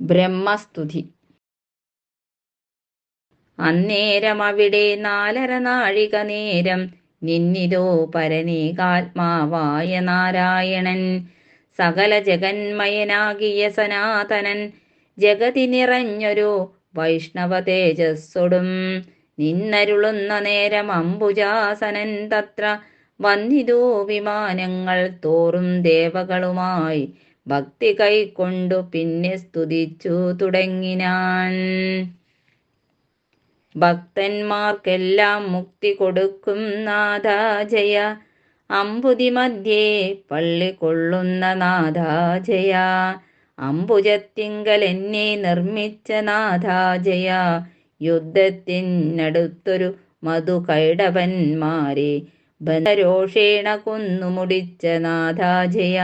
ബ്രഹ്മസ്തുതി. അന്നേരം അവിടെ നാലര നാഴിക നേരം നിന്നിതോ പരനീകാത്മാവായ നാരായണൻ. സകല ജഗന്മയനാകിയ സനാതനൻ ജഗതി നിറഞ്ഞൊരു വൈഷ്ണവ തേജസ്സൊടും. നിന്നരുളുന്ന നേരം അംബുജാസനൻ തത്ര വന്നിതോ വിമാനങ്ങൾ തോറും ദേവകളുമായി ഭക്തി കൈക്കൊണ്ടു പിന്നെ സ്തുതിച്ചു തുടങ്ങിനാൻ. ഭക്തന്മാർക്കെല്ലാം മുക്തി കൊടുക്കും നാഥ ജയ. അമ്പുതി മധ്യേ പള്ളി കൊള്ളുന്ന നാഥ ജയ. അമ്പുജത്തിങ്കൽ എന്നെ നിർമ്മിച്ച നാഥ ജയ. യുദ്ധത്തിനടുത്തൊരു മധു കൈടവന്മാരെ ബന്ധരോഷേണ കൊന്നുമുടിച്ച നാഥ ജയ.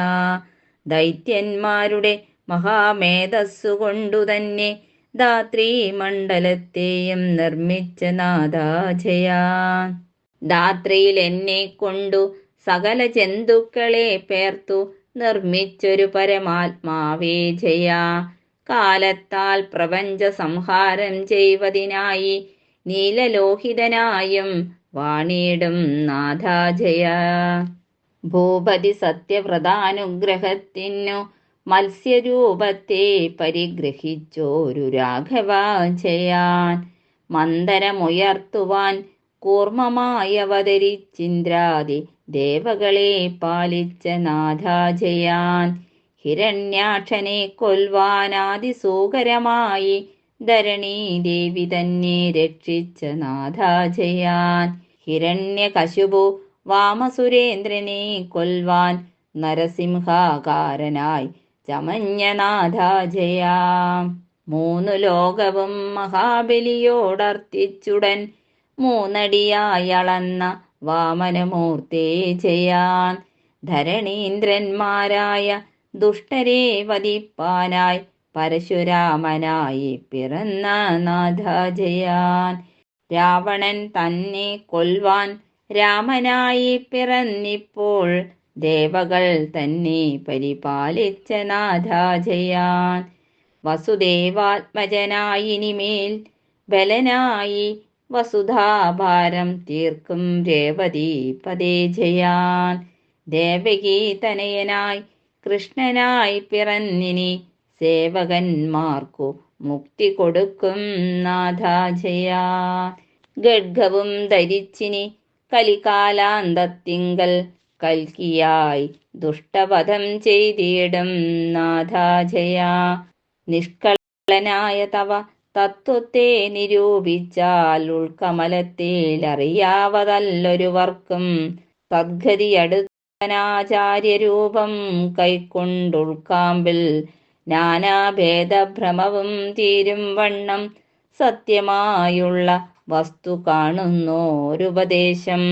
ദൈത്യന്മാരുടെ മഹാമേധസ്സുകൊണ്ടുതന്നെ ധാത്രീ മണ്ഡലത്തെയും നിർമ്മിച്ച നാദാജയ. ധാത്രിയിൽ എന്നെ കൊണ്ടു സകല ജന്തുക്കളെ പേർത്തു നിർമ്മിച്ചൊരു പരമാത്മാവേ ജയ. കാലത്താൽ പ്രപഞ്ച സംഹാരം ചെയ്വതിനായി നീലലോഹിതനായും വാണിയിടും നാഥാജയ ഭൂപതി സത്യവ്രതാനുഗ്രഹത്തിനു മത്സ്യരൂപത്തെ പരിഗ്രഹിച്ചോരു രാഘവാചയാൻ മന്ദരമുയർത്തുവാൻ കൂർമ്മമായി അവതരിച്ചിന്ദ്രാദി ദേവകളെ പാലിച്ച നാഥാജയാൻ. ഹിരണ്യാക്ഷനെ കൊൽവാനാതിസൂകരമായി ധരണീ ദേവി തന്നെ രക്ഷിച്ച നാഥാജയാൻ. ഹിരണ്യകശുപു വാമസുരേന്ദ്രനെ കൊൽവാൻ നരസിംഹാകാരനായി ചമഞ്ഞനാഥാജയ. മൂന്നു ലോകവും മഹാബലിയോടർത്തിച്ചുടൻ മൂന്നടിയായളന്ന വാമനമൂർത്തേ ചെയ്യാൻ ധരണീന്ദ്രന്മാരായ ദുഷ്ടരെ വധിപ്പാനായി പരശുരാമനായി പിറന്ന നാഥജയാൻ. രാവണൻ തന്നെ കൊൽവാൻ രാമനായി പിറന്നിപ്പോൾ ദേവകൾ തന്നെ പരിപാലിച്ച നാഥാജയാൻ വസുദേവാത്മജനായിനിമേൽ ബലനായി വസുധാഭാരം തീർക്കും രേവതി പതേ ജയാൻ. ദേവകി തനയനായി കൃഷ്ണനായി പിറന്നിനി സേവകന്മാർക്കു മുക്തി കൊടുക്കും നാഥാജയാൻ ഗഡ്ഗവും ധരിച്ചിനി കലികാലാന്തത്തിങ്കൽ കൽക്കിയായി ദുഷ്ടപഥം ചെയ്തിടും നാഥാജയ. നിഷ്കളനായ തവ തത്വത്തെ നിരൂപിച്ചാൽ ഉൾക്കമലത്തിൽ അറിയാവതല്ലൊരുവർക്കും തദ്ഗതിയടുത്തനാചാര്യരൂപം കൈക്കൊണ്ടുൾക്കാമ്പിൽ നാനാഭേദഭ്രമവും തീരും വണ്ണം സത്യമായുള്ള വസ്തു കാണുന്നോരുപദേശം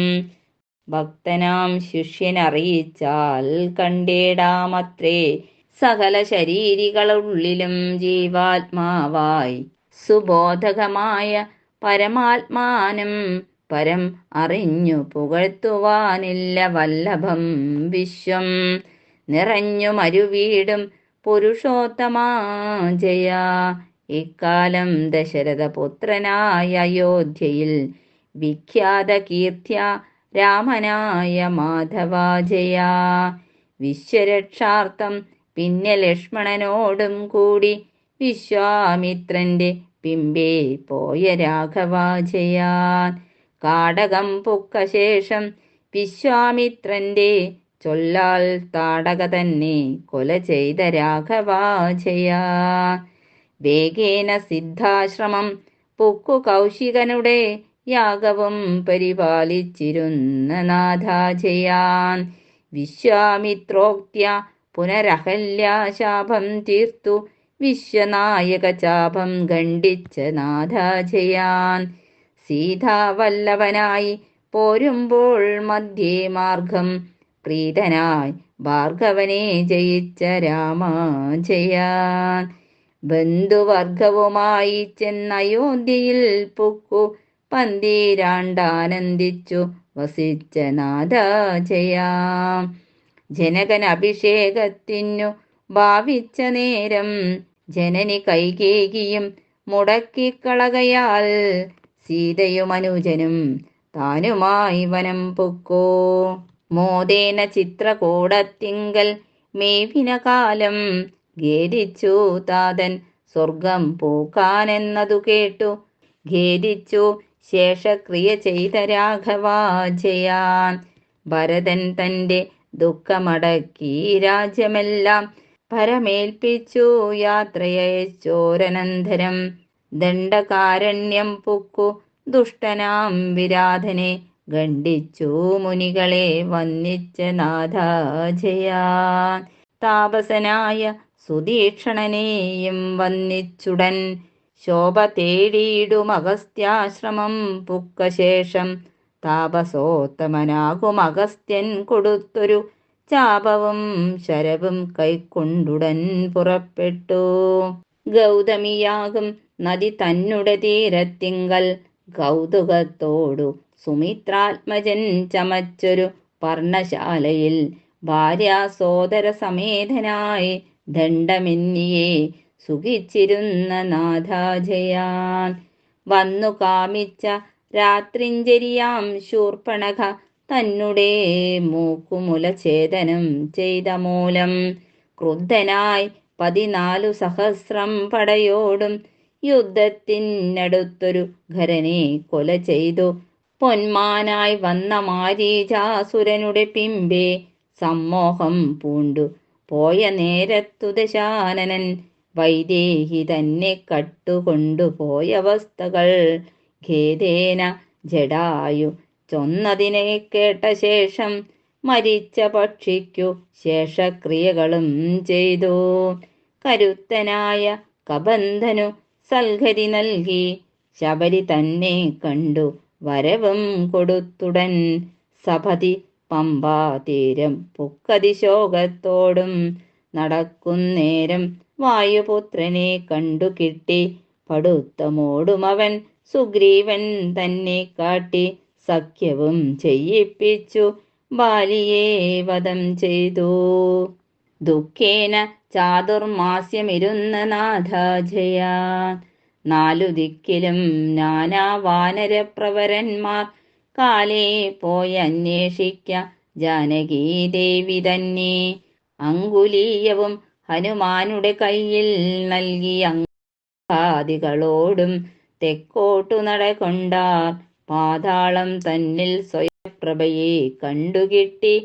ഭക്തനാം ശിഷ്യനറിയിച്ചാൽ കണ്ടേടാമത്രേ. സകല ശരീരികളുള്ളിലും ജീവാത്മാവായി. സുബോധകമായ പരമാത്മാനം പരം അറിഞ്ഞു പുകഴ്ത്തുവാനില്ല വല്ലഭം വിശ്വം. നിറഞ്ഞു മരുവീടും പുരുഷോത്തമാ ജയ. ഇക്കാലം ദശരഥപുത്രനായ അയോധ്യയിൽ വിഖ്യാത കീർത്തിയ രാമനായ മാധവാജയ. വിശ്വരക്ഷാർത്ഥം പിന്നെ ലക്ഷ്മണനോടും കൂടി വിശ്വാമിത്രന്റെ പിമ്പേ പോയ രാഘവാജയാൻ കാടകം പൊക്ക ശേഷം വിശ്വാമിത്രന്റെ ചൊല്ലാൽ താടക തന്നെ കൊല ചെയ്ത രാഘവാജയാൻ വേഗേന സിദ്ധാശ്രമം. പൊക്കു കൗശികനുടെ യാഗവും പരിപാലിച്ചിരുന്ന നാഥാജയാൻ. വിശ്വാമിത്രോക്ത്യ പുനരഹല്യാശാപം തീർത്തു. വിശ്വനായക ചാപം ഖണ്ഡിച്ച നാഥാജയാൻ. സീതാവല്ലവനായി പോരുമ്പോൾ മധ്യേ മാർഗം. പ്രീതനായി ഭാർഗവനെ ജയിച്ച രാമാജയാൻ. ബന്ധുവർഗവുമായി ചെന്നയോധ്യയിൽ പൊക്കു. പന്തീരാണ്ടാനന്ദിച്ചു വസിച്ച നാദാജയാം. ജനകൻ അഭിഷേകത്തിനു ഭാവിച്ച നേരം ജനനി കൈകേകിയും മുടക്കിക്കളകയാൽ സീതയും അനുജനും താനുമായി വനം പൊക്കോ. മോദേന ചിത്രകൂടത്തിങ്കൽ മേവിന കാലം ഖേദിച്ചു താതൻ സ്വർഗം പൂക്കാനെന്നതു കേട്ടു. ഖേദിച്ചു ശേഷക്രിയ ചെയ്ത രാഘവാജയാൻ ഭരതൻ തന്റെ ദുഃഖമടക്കി രാജ്യമെല്ലാം പരമേൽപ്പിച്ചു. യാത്രയച്ചോരനന്തരം ദണ്ഡകാരണ്യം പുക്കു. ദുഷ്ടനാം വിരാധനെ ഖണ്ഡിച്ചു. മുനികളെ വന്നിച്ച നാഥാജയാൻ താപസനായ സുദീക്ഷണനെയും വന്നിച്ചുടൻ ശോഭ തേടിയിടും അഗസ്ത്യാശ്രമം. പുക്കശേഷം താപസോത്തമനാകും അഗസ്ത്യൻ. കൊടുത്തൊരു ചാപവും ശരവും കൈക്കൊണ്ടുടൻ പുറപ്പെട്ടു. ഗൗതമിയാകും നദി തന്നുടെ തീരത്തിങ്കൽ. കൗതുകത്തോടു സുമിത്രാത്മജൻ ചമച്ചൊരു പർണശാലയിൽ. ഭാര്യ സോദര സമേതനായി ദണ്ഡമെന്നിയെ സുഖിച്ചിരുന്ന നാഥാജയാൻ വന്നു കാമിച്ച രാത്രിഞ്ചരിയാം ശൂർപ്പണക തന്നുടെ മൂക്കുമുല ഛേദനം ചെയ്ത മൂലം. ക്രുദ്ധനായി പതിനാലു സഹസ്രം പടയോടും യുദ്ധത്തിനടുത്തൊരു ഖരനെ കൊല ചെയ്തു. പൊന്മാനായി വന്ന മാരീചാസുരനുടെ പിമ്പേ സമ്മോഹം പൂണ്ടു. പോയ നേരത്തു ദശാനനൻ വൈദേഹി തന്നെ കട്ടുകൊണ്ടുപോയ വസ്തുകൾ ഖേദേന ജഡായു ചൊന്നതിനെ കേട്ട ശേഷം മരിച്ച പക്ഷിക്കു ശേഷക്രിയകളും ചെയ്തു. കരുത്തനായ കബന്ധനു സൽഹരി നൽകി. ശബരി തന്നെ കണ്ടു വരവും കൊടുത്തുടൻ സപതി പമ്പാതീരം പുക്കതിശോകത്തോടും നടക്കുന്നേരം വായുപുത്രനെ കണ്ടു കിട്ടി. പടുത്തമോടുമവൻ സുഗ്രീവൻ തന്നെ കാട്ടി സഖ്യവും ചെയ്യിപ്പിച്ചു. ബാലിയെ വധം ചെയ്തു. ദുഃഖേന ചാതുർമാസ്യമിരുന്ന നാഥാജയാൻ നാലു ദിക്കിലും നാനാ വാനരപ്രവരന്മാർ കാലേ ജാനകീ ദേവി തന്നെ. അങ്കുലീയവും ഹനുമാനുടെ കയ്യിൽ നൽകി അങ്കാദികളോടും തെക്കോട്ടു നടകൊണ്ടാർ. പാതാളം തന്നിൽ സ്വയപ്രഭയെ കണ്ടുകിട്ടി.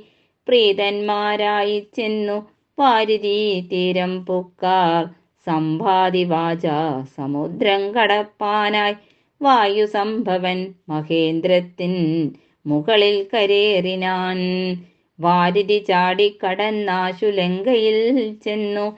പ്രീതന്മാരായി ചെന്നു വാരുതി തീരം പുക്കാർ. സമ്പാതി വാച സമുദ്രം കടപ്പാനായി വായു സംഭവൻ മഹേന്ദ്രത്തിൻ മുകളിൽ കരേറിനാൻ. വാരിതി ചാടിക്കടന്നാശു ലങ്കയിൽ ചെന്നു.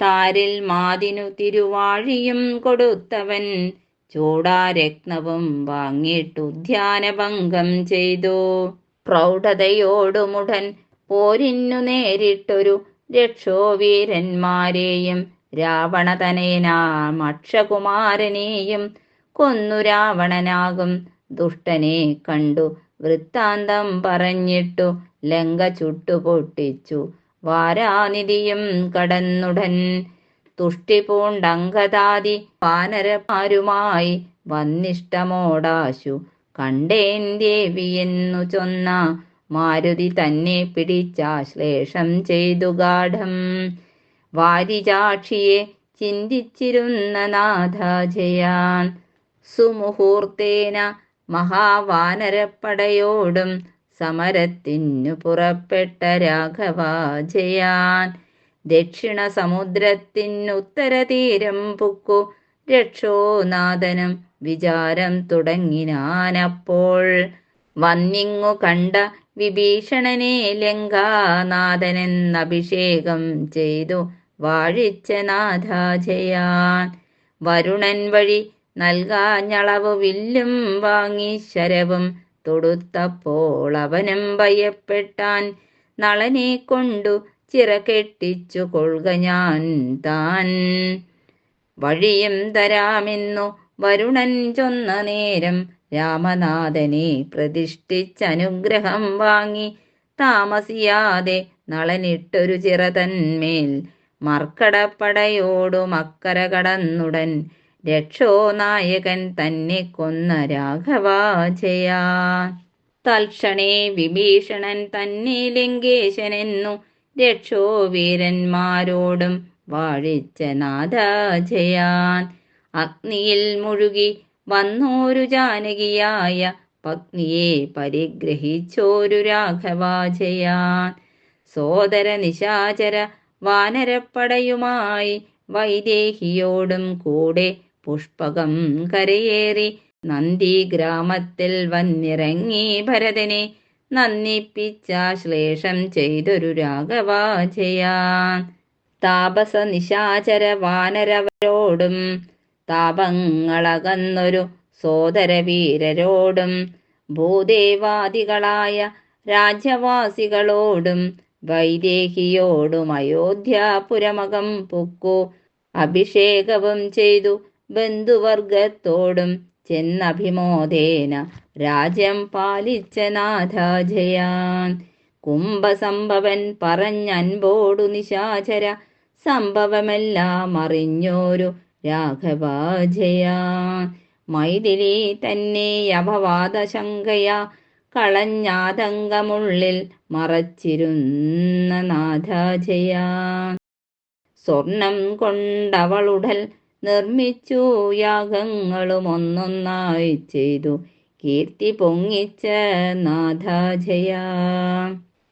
താരിൽ മാതിനു തിരുവാഴിയും കൊടുത്തവൻ ചൂടാരത്നവും വാങ്ങിയിട്ടു ധ്യാനഭംഗം ചെയ്തു. പ്രൗഢതയോടുമുടൻ പോരിന്നു നേരിട്ടൊരു രക്ഷോവീരന്മാരെയും രാവണതനയനാം അക്ഷകുമാരനെയും കൊന്നു രാവണനാകും. ദുഷ്ടനെ കണ്ടു വൃത്താന്തം പറഞ്ഞിട്ടു ലങ്ക ചുട്ടു പൊട്ടിച്ചു. വാരാനിധിയും കടന്നുടൻ തുഷ്ടി പൂണ്ടങ്കതാതി വാനരമാരുമായി വന്നിഷ്ടമോടാശു. കണ്ടേൻ ദേവി എന്നു ചൊന്ന മാരുതി തന്നെ പിടിച്ചാശ്ലേഷം ചെയ്തു ഗാഠം. വാരിജാക്ഷിയെ ചിന്തിച്ചിരുന്ന നാഥാജയാൻ സുമുഹൂർത്തേന മഹാവാനരപ്പടയോടും സമരത്തിനു പുറപ്പെട്ട രാഘവാജയാൻ. ദക്ഷിണ സമുദ്രത്തിനുത്തര തീരം പുക്കു രക്ഷോനാഥനം വിചാരം തുടങ്ങിനാനപ്പോൾ. വന്നിങ്ങു കണ്ട വിഭീഷണനെ ലങ്കാനാഥനെന്നഭിഷേകം ചെയ്തു വാഴിച്ച നാഥാജയാൻ. വരുണൻ വഴി നൽകാഞ്ഞളവ് വില്ലും വാങ്ങി ശരവും തൊടുത്തപ്പോൾ അവനും ഭയപ്പെട്ടാൻ നളനെ കൊണ്ടു ചിറകെട്ടിച്ചു കൊള്ളുക ഞാൻ താൻ. വഴിയും തരാമെന്നു വരുണൻ ചൊന്ന നേരം രാമനാഥനെ പ്രതിഷ്ഠിച്ചനുഗ്രഹം വാങ്ങി താമസിയാതെ നളനിട്ടൊരു ചിറതന്മേൽ മർക്കടപ്പടയോടു മക്കര കടന്നുടൻ രക്ഷോ നായകൻ തന്നെ കൊന്ന രാഘവാചയ തൽക്ഷണേ വിഭീഷണൻ തന്നെ ലിംഗേശനെന്നു രക്ഷോ വീരന്മാരോടും വാഴിച്ച നാദാജയാൻ അഗ്നിയിൽ മുഴുകി വന്നോരു ജാനകിയായ പത്നിയെ പരിഗ്രഹിച്ചോരു രാഘവാജയാൻ സോദര നിശാചര വാനരപ്പടയുമായി വൈദേഹിയോടും കൂടെ പുഷ്പകം കരയേറി നന്ദി ഗ്രാമത്തിൽ വന്നിറങ്ങി ഭരതനെ നന്ദിപ്പിച്ചാശ്ലേഷം ചെയ്തൊരു രാഘവാജയാൻ താപസ നിശാചര വാനരവരോടും താപങ്ങളകന്നൊരു സോദരവീരരോടും ഭൂദേവാദികളായ രാജ്യവാസികളോടും വൈദേഹിയോടും അയോധ്യാപുരമകം പുക്കു. അഭിഷേകവും ചെയ്തു ബന്ധുവർഗത്തോടും ചെന്നഭിമോദേന രാജ്യം പാലിച്ച നാഥാജയാൻ കുംഭസംഭവൻ പറഞ്ഞൻപോടു നിശാചര സംഭവമെല്ലാം അറിഞ്ഞോരു രാഘവാജയാ മൈഥിലി തന്നെ അപവാദശങ്കയാ കളഞ്ഞാതങ്കമുള്ളിൽ മറച്ചിരുന്ന നാഥാജയാ സ്വർണം കൊണ്ടവളുടൽ നിർമ്മിച്ചു. യാഗങ്ങളും ഒന്നൊന്നായി ചെയ്തു. കീർത്തി പൊങ്ങിച്ച നാഥാജയ.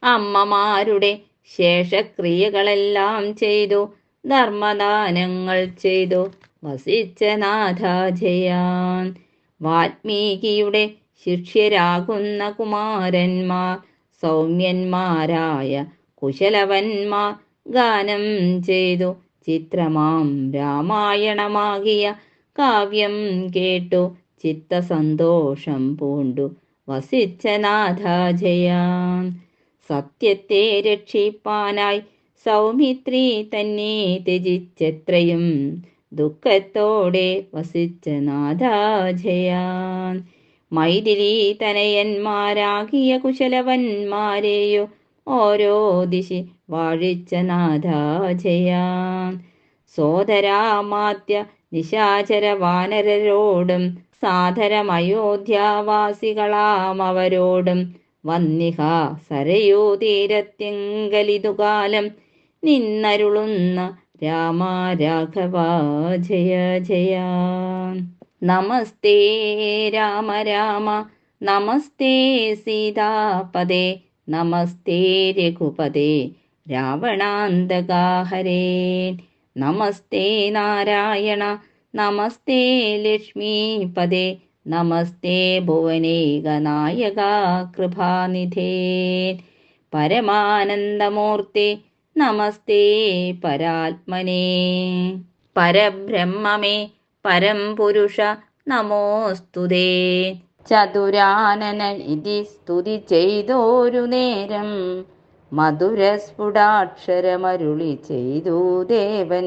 അമ്മമാരുടെ ശേഷക്രിയകളെല്ലാം ചെയ്തു. ധർമ്മദാനങ്ങൾ ചെയ്തു. വസിച്ച നാഥാജയ. വാത്മീകിയുടെ ശിഷ്യരാകുന്ന കുമാരന്മാർ സൗമ്യന്മാരായ കുശലവന്മാർ ഗാനം ചെയ്തു. ചിത്രമാം രാമായണമാകിയ കാവ്യം കേട്ടു. ചിത്തസന്തോഷം പൂണ്ടു. വസിച്ച നാഥാജയാൻ സത്യത്തെ രക്ഷിപ്പാനായി സൗമിത്രി തന്നെ ത്യജിച്ചെത്രയും. ദുഃഖത്തോടെ വസിച്ച നാഥാജയാൻ മൈഥിലി തനയന്മാരാകിയ കുശലവന്മാരെയോ ഓരോ ദിശി വാഴിച്ച നാഥാചയാ സോദരാമാത്യ നിശാചര വാനരരോടും സാധരമയോധ്യാവാസികളാം അവരോടും വന്നിഹ സരയൂ തീരത്തിങ്കലിതുകാലം നിന്നരുളുന്ന രാമ രാഘവ ജയ ജയ. നമസ്തേ രാമ രാമ നമസ്തേ സീതാപദേ. നമസ്തേ രഘുപദേ രാവണാന്തകാഹരേ. നമസ്തേ നാരായണ നമസ്തേ ലക്ഷ്മീപദേ നമസ്തേ ഭുവനേകനായക കൃപാനിധേ. പരമാനന്ദമൂർത്തി നമസ്തേ പരാത്മനേ. പരബ്രഹ്മമേ പരം പുരുഷ നമോസ്തുതേ. ചതുരാനന ഇതി സ്തുതി ചെയ്തോരു നേരം മധുരസ്ഫുടാക്ഷരമരുളി ചെയ്തു ദേവൻ.